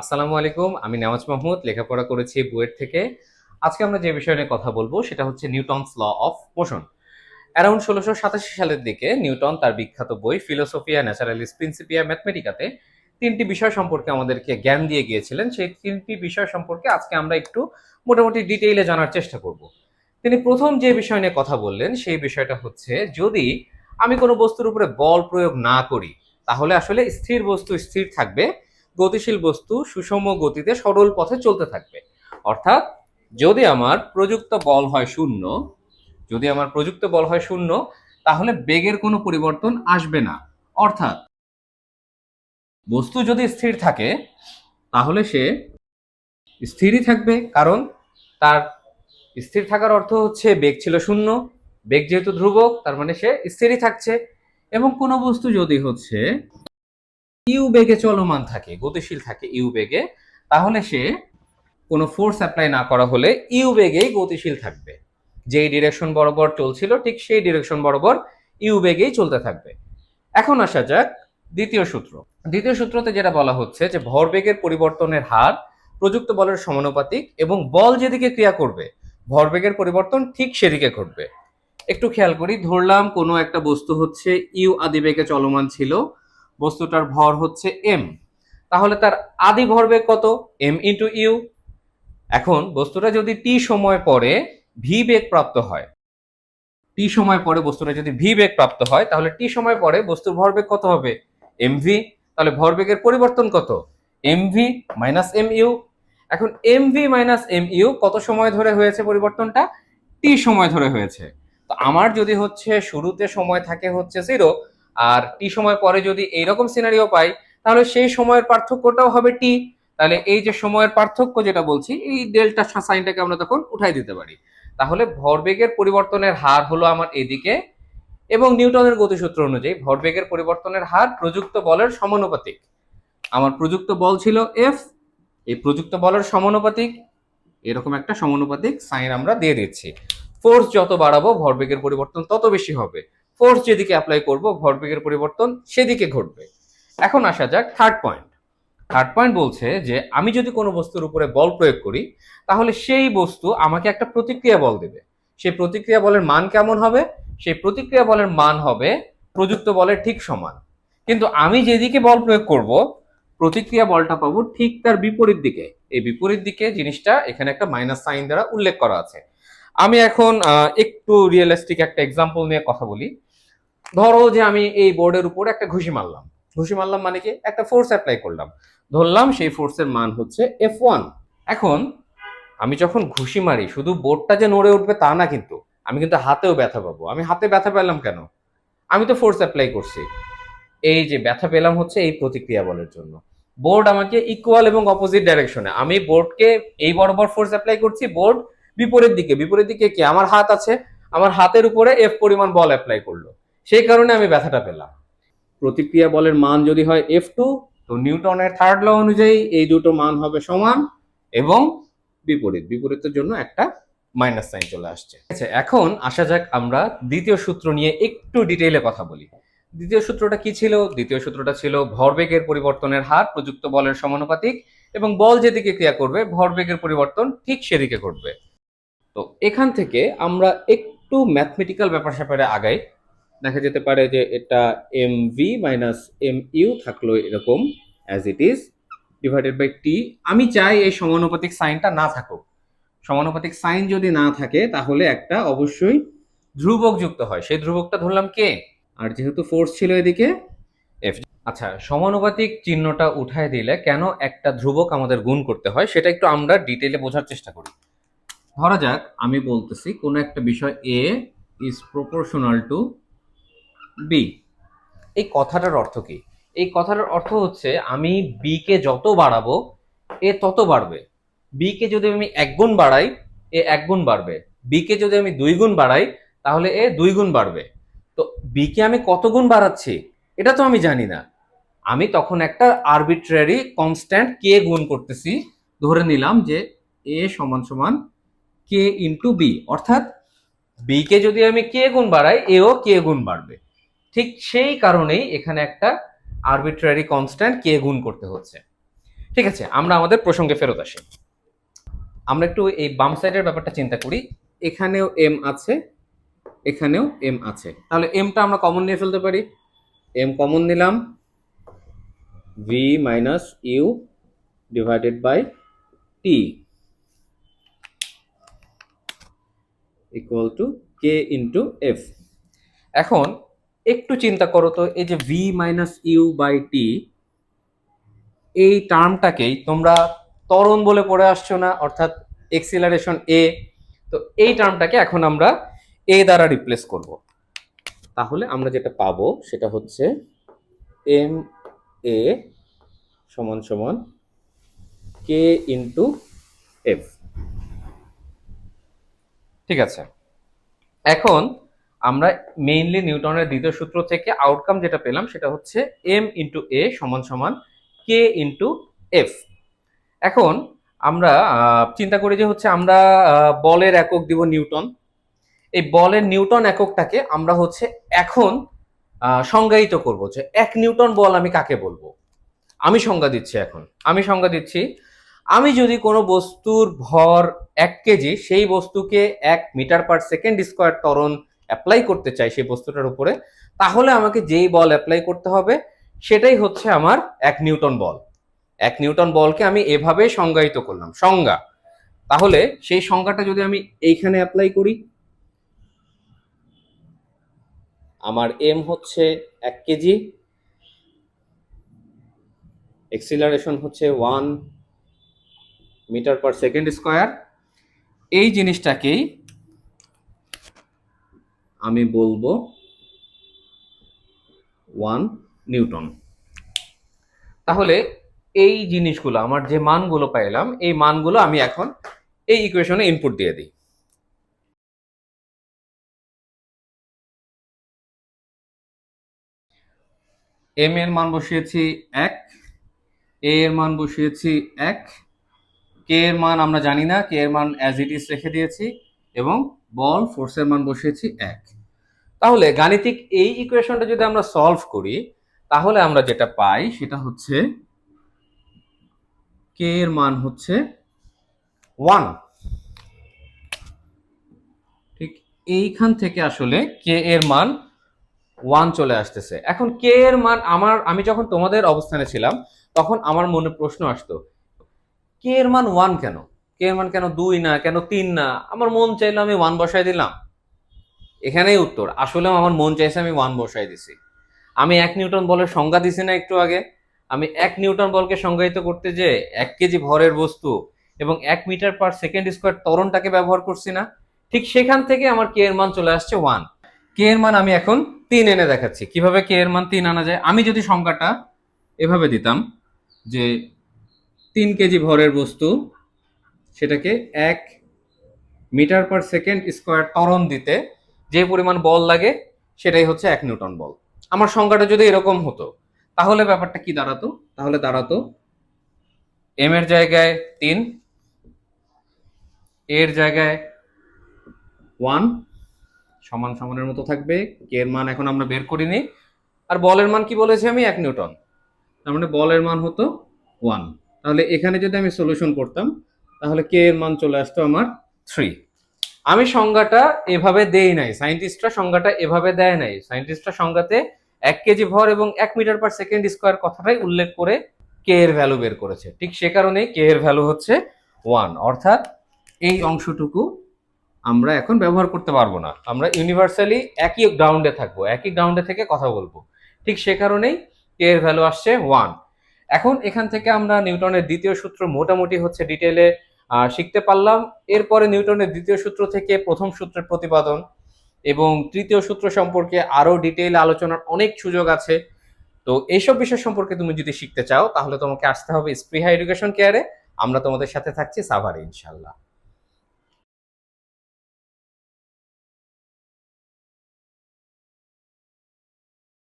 আসসালামু আলাইকুম, আমি নেওয়াজ মাহমুদ, লেখাপড়া করেছি বুয়েট থেকে। আজকে আমরা যে বিষয় নিয়ে কথা বলব সেটা হচ্ছে Newton's law of motion. Around ষোলোশো সাতাশি সালের দিকে নিউটন তার বিখ্যাত বই ফিলোসফিয়া, ন্যাচারালিস, প্রিন্সিপিয়া, ম্যাথমেটিকাতে তিনটি বিষয় সম্পর্কে আমাদেরকে জ্ঞান দিয়ে গিয়েছিলেন। সেই তিনটি বিষয় সম্পর্কে আজকে আমরা একটু মোটামুটি ডিটেইলে জানার চেষ্টা করব। তিনি প্রথম যে বিষয় নিয়ে কথা বললেন, সেই বিষয়টা হচ্ছে, যদি আমি কোনো বস্তুর উপরে বল প্রয়োগ না করি, তাহলে আসলে স্থির বস্তু স্থির থাকবে গতিশীল বস্তু সুষম গতিতে সরল পথে চলতে থাকবে। অর্থাৎ, যদি আমার প্রযুক্ত বল হয় শূন্য, যদি আমার প্রযুক্ত বল হয় শূন্য, তাহলে বেগের কোনো পরিবর্তন আসবে না। অর্থাৎ, বস্তু যদি স্থির থাকে, তাহলে সে স্থিরই থাকবে, কারণ তার স্থির থাকার অর্থ হচ্ছে বেগ ছিল শূন্য, বেগ যেহেতু ধ্রুবক, তার মানে সে স্থিরই থাকছে। এবং কোনো বস্তু যদি হচ্ছে ইউ বেগে চলমান থাকে, গতিশীল থাকে ইউ বেগে, তাহলে সে কোনো ফোর্স অ্যাপ্লাই না করা হলে ইউ বেগেই গতিশীল থাকবে। যেই ডিরেকশন বরাবর চলছিল, ঠিক সেই ডিরেকশন বরাবর ইউ বেগেই চলতে থাকবে। এখন আসা যাক দ্বিতীয় সূত্র। দ্বিতীয় সূত্রতে যেটা বলা হচ্ছে যে ভরবেগের পরিবর্তনের হার প্রযুক্ত বলের সমানুপাতিক এবং বল যেদিকে ক্রিয়া করবে ভরবেগের পরিবর্তন ঠিক সেদিকে ঘটবে। একটু খেয়াল করি, ধরলাম কোনো একটা বস্তু হচ্ছে ইউ আদিবেগে চলমান ছিল বস্তুটার ভর হচ্ছে এম তাহলে তার আদি ভরবেগ কত? এম ইন্টু ইউ এখন বস্তুটা যদি টি সময় পরে ভি বেগ প্রাপ্ত হয়। টি সময় পরে বস্তুটা যদি ভি বেগ প্রাপ্ত হয়, তাহলে টি সময় পরে বস্তুর ভরবেগ কত হবে? এম ভি তাহলে ভরবেগের পরিবর্তন কত? M V minus M U এখন M V minus M U কত সময় ধরে হয়েছে পরিবর্তনটা? টি সময় ধরে হয়েছে। তো আমার যদি হচ্ছে শুরুতে সময় থাকে হচ্ছে জিরো আর টি সময় পরে যদি এইরকম সিনারিও পাই, তাহলে সেই সময়ের পার্থক্যটাও হবে টি তাহলে এই যে সময়ের পার্থক্য যেটা বলছি, এই ডেল্টা সাইনটাকে আমরা তখন উঠাই দিতে পারি। তাহলে ভরবেগের পরিবর্তনের হার হলো আমার এদিকে এবং নিউটনের গতিসূত্র অনুযায়ী ভরবেগের পরিবর্তনের হার প্রযুক্ত বলের সমানুপাতিক। আমার প্রযুক্ত বল ছিল এফ এই প্রযুক্ত বলের সমানুপাতিক, এরকম একটা সমানুপাতিক সাইন আমরা দিয়ে দিচ্ছি। ফোর্স যত বাড়াবো, ভরবেগের পরিবর্তন তত বেশি হবে। ফোর্স যেদিকে অ্যাপ্লাই করব, ভরবেগের পরিবর্তন সেদিকে ঘটবে। এখন আসা যাক থার্ড পয়েন্ট থার্ড পয়েন্ট বলছে যে, আমি যদি কোনো বস্তুর উপরে বল প্রয়োগ করি, তাহলে সেই বস্তু আমাকে একটা প্রতিক্রিয়া বল দেবে। সেই প্রতিক্রিয়া বলের মান কেমন হবে? সেই প্রতিক্রিয়া বলের মান হবে প্রযুক্ত বলের ঠিক সমান। কিন্তু আমি যেদিকে বল প্রয়োগ করব, প্রতিক্রিয়া বলটা পাবো ঠিক তার বিপরীত দিকে। এই বিপরীত দিকে জিনিসটা এখানে একটা মাইনাস সাইন দ্বারা উল্লেখ করা আছে। আমি এখন একটু রিয়েলিস্টিক একটা এক্সাম্পল নিয়ে কথা বলি। ধরো যে আমি এই বোর্ডের উপর একটা ঘুষি মারলাম। ঘুষি মারলাম মানে কি? একটা ফোর্স অ্যাপ্লাই করলাম। ধরলাম সেই ফোর্সের মান হচ্ছে এফ ওয়ান এখন আমি যখন ঘুষি মারি, শুধু বোর্ডটা যে নড়ে উঠবে তা না কিন্তু, আমি কিন্তু হাতেও ব্যথা পাবো। আমি হাতে ব্যথা পেলাম কেন? আমি তো ফোর্স অ্যাপ্লাই করছি। এই যে ব্যথা পেলাম হচ্ছে এই প্রতিক্রিয়া বলের জন্য। বোর্ড আমাকে ইকুয়াল এবং অপোজিট ডাইরেকশনে আমি বোর্ডকে এই বরাবর ফোর্স অ্যাপ্লাই করছি বোর্ড বিপরীত দিকে। বিপরীত দিকে কি? আমার হাত আছে। আমার হাতের উপরে এফ পরিমাণ বল অ্যাপ্লাই করল। সেই কারণে আমি ব্যথাটা পেলাম। প্রতিক্রিয়া বলের মান যদি হয় এফ টু তো নিউটনের থার্ড ল অনুযায়ী এই দুটো মান হবে সমান এবং বিপরীত। বিপরীতের জন্য একটা মাইনাস সাইন চলে আসছে। আচ্ছা এখন আসা যাক আমরা দ্বিতীয় সূত্র নিয়ে একটু ডিটেইলে কথা বলি। দ্বিতীয় সূত্রটা কি ছিল? দ্বিতীয় সূত্রটা ছিল ভরবেগের পরিবর্তনের হার প্রযুক্ত বলের সমানুপাতিক এবং বল যেদিকে ক্রিয়া করবে ভরবেগের পরিবর্তন ঠিক সেদিকে ঘটবে। তো এখান থেকে আমরা একটু ম্যাথমেটিক্যাল ব্যাপার স্যাপারে আগাই। দেখা যেতে পারে যে এটা M V minus M U থাকল এরকম as it is divided by T আমি চাই এই সমানুপাতিক সাইনটা না থাকুক। সমানুপাতিক সাইন যদি না থাকে, তাহলে একটা অবশ্যই ধ্রুবক যুক্ত হয়। সেই ধ্রুবকটা ধরলাম কে? আর যেহেতু ফোর্স ছিল এদিকে এফ আচ্ছা সমানুপাতিক চিহ্নটা উঠায় দিলে কেন একটা ধ্রুবক আমাদের গুণ করতে হয়, সেটা একটু আমরা ডিটেলে বোঝার চেষ্টা করি। ধরা যাক, আমি বলতেছি কোনো একটা বিষয় A is proportional to B এই কথাটার অর্থ কি? এই কথাটার অর্থ হচ্ছে আমি বি কে যত বাড়াবো, এ তত বাড়বে। বি কে যদি আমি এক গুণ বাড়াই, এ এক গুণ বাড়বে। বি কে যদি আমি দুই গুণ বাড়াই, তাহলে এ দুই গুণ বাড়বে। তো বি কে আমি কত গুণ বাড়াচ্ছি, এটা তো আমি জানি না। আমি তখন একটা আরবিট্রারি কনস্ট্যান্ট কে গুণ করতেছি, ধরে নিলাম যে এ সমান সমান কে ইন্টু বি অর্থাৎ বি কে যদি আমি কে গুণ বাড়াই, এও কে গুণ বাড়বে। ঠিক সেই কারণেই এখানে একটা আরবিট্রারি কনস্ট্যান্ট কে গুণ করতে হচ্ছে। ঠিক আছে, আমরা আমাদের প্রসঙ্গে ফেরত আসি। আমরা একটু এই বাম সাইডের ব্যাপারটা চিন্তা করি। এখানেও এম আছে, এখানেও এম আছে। তাহলে এমটা আমরা কমন নিয়ে ফেলতে পারি। এম কমন নিলাম V minus U divided by T equal to K into F এখন একটু চিন্তা করো তো, এই যে V minus U by T এই টার্মটাকেই তোমরা ত্বরণ বলে পড়ে আসছো না, অর্থাৎ এক্সিলারেশন এ তো এই টার্মটাকে এখন আমরা এ দ্বারা রিপ্লেস করব। তাহলে আমরা যেটা পাবো সেটা হচ্ছে এম এ সমান সমান কে ইন্টু এফ ঠিক আছে? এখন আমরা মেইনলি নিউটনের দ্বিতীয় সূত্র থেকে আউটকাম যেটা পেলাম সেটা হচ্ছে এম ইন্টু এ সমান সমান কে ইন্টু এফ এখন আমরা চিন্তা করি যে হচ্ছে আমরা বলের একক দিব নিউটন। এই বলের নিউটন এককটাকে আমরা হচ্ছে এখন সংজ্ঞায়িত করব যে এক নিউটন বল আমি কাকে বলব? আমি সংজ্ঞা দিচ্ছি এখন। আমি সংজ্ঞা দিচ্ছি, আমি যদি কোনো বস্তুর ভর এক কেজি, সেই বস্তুকে এক মিটার পার সেকেন্ড স্কোয়ার ত্বরণ অ্যাপ্লাই করতে চাই সেই বস্তুটার উপরে, তাহলে আমাকে যেই বল অ্যাপ্লাই করতে হবে, সেটাই হচ্ছে আমার এক নিউটন বল। এক নিউটন বলকে আমি এভাবে সংজ্ঞায়িত করলাম, সংজ্ঞা। তাহলে সেই সংজ্ঞাটা যদি আমি এইখানে অ্যাপ্লাই করি, আমার এম হচ্ছে এক কেজি এক্সিলারেশন হচ্ছে one metre per second square এই জিনিসটাকেই আমি বলব ওয়ান নিউটন। তাহলে এই জিনিসগুলো, আমার যে মানগুলো পাইলাম, এই মানগুলো আমি এখন এই ইকুয়েশনে ইনপুট দিয়ে দিই। এম এর মান বসিয়েছি এক এ এর মান বসিয়েছি এক কে এর মান আমরা জানি না কে এর মান অ্যাজ ইট ইজ রেখে দিয়েছি এবং বল ফোর্সের মান বসিয়েছি এক। তাহলে গাণিতিক এই ইকুয়েশনটা যদি আমরা সলভ করি, তাহলে আমরা যেটা পাই সেটা হচ্ছে কে এর মান হচ্ছে ওয়ান ঠিক এইখান থেকে আসলে কে এর মান ওয়ান চলে আসতেছে। এখন কে এর মান আমার, আমি যখন তোমাদের অবস্থানে ছিলাম, তখন আমার মনে প্রশ্ন আসতো কে এর মান ওয়ান কেন? কে এর মান কেন দুই না, কেন তিন না? আমার মন চাইলো আমি ওয়ান বসাই দিলাম। এখানেই উত্তর। আসলে আমার মন চাইছে আমি ওয়ান বসাই দিছি। আমি এক নিউটন বলের সংজ্ঞা দিছি না একটু আগে। আমি এক নিউটন বলকে সংজ্ঞায়িত করতে যে এক কেজি ভরের বস্তু এবং এক মিটার পার সেকেন্ড স্কোয়ার তরণটাকে ব্যবহার করছি না। ঠিক সেখান থেকে আমার কে এর মান চলে আসছে ওয়ান কে এর মান আমি এখন তিন এনে দেখাচ্ছি। কীভাবে কে এর মান তিন আনা যায়? আমি যদি সংখ্যাটা এভাবে দিতাম যে তিন কেজি ভরের বস্তু সেটাকে এক মিটার পার সেকেন্ড স্কোয়ার ত্বরণ দিতে যে পরিমাণ বল লাগে, সেটাই হচ্ছে এক নিউটন বল। আমার সংখ্যাটা যদি এরকম হতো, তাহলে ব্যাপারটা কি দাঁড়াতো? তাহলে দাঁড়াতো এম এর জায়গায় তিন এর জায়গায় ওয়ান, সমান সমানের মতো থাকবে কে এর মান এখন আমরা বের করিনি। আর বলের মান কি বলেছি আমি? এক নিউটন। তার মানে বলের মান হতো ওয়ান। তাহলে এখানে যদি আমি সলিউশন করতাম তাহলে কে এর মান চলে আসতো আমার? থ্রি আমি সংজ্ঞাটা এভাবে দেই নাই। সায়েন্টিস্টরা সংজ্ঞাটা এভাবে দেয় নাই। সায়েন্টিস্টরা সংজ্ঞাতে এক কেজি ভর এবং এক মিটার পার সেকেন্ড স্কোয়ার কথাটাই উল্লেখ করে কে এর ভ্যালু বের করেছে। ঠিক সে কারণেই কে এর ভ্যালু হচ্ছে ওয়ান অর্থাৎ এই অংশটুকু আমরা এখন ব্যবহার করতে পারব না। আমরা ইউনিভার্সালি একই গ্রাউন্ডে থাকব একই গ্রাউন্ডে থেকে কথা বলব। ঠিক সে কারণেই কে এর ভ্যালু আসছে ওয়ান এখন এখান থেকে আমরা নিউটনের দ্বিতীয় সূত্র মোটামুটি হচ্ছে ডিটেলে শিখতে পারলাম। এরপরে নিউটনের দ্বিতীয় সূত্র থেকে প্রথম সূত্রের প্রতিপাদন এবং তৃতীয় সূত্র সম্পর্কে আরও ডিটেইল আলোচনার অনেক সুযোগ আছে। তো এইসব বিষয় সম্পর্কে তুমি যদি শিখতে চাও, তাহলে তোমাকে আসতে হবে স্প্রিহা এডুকেশন কেয়ারে আমরা তোমাদের সাথে থাকছি সাভারে ইনশাল্লাহ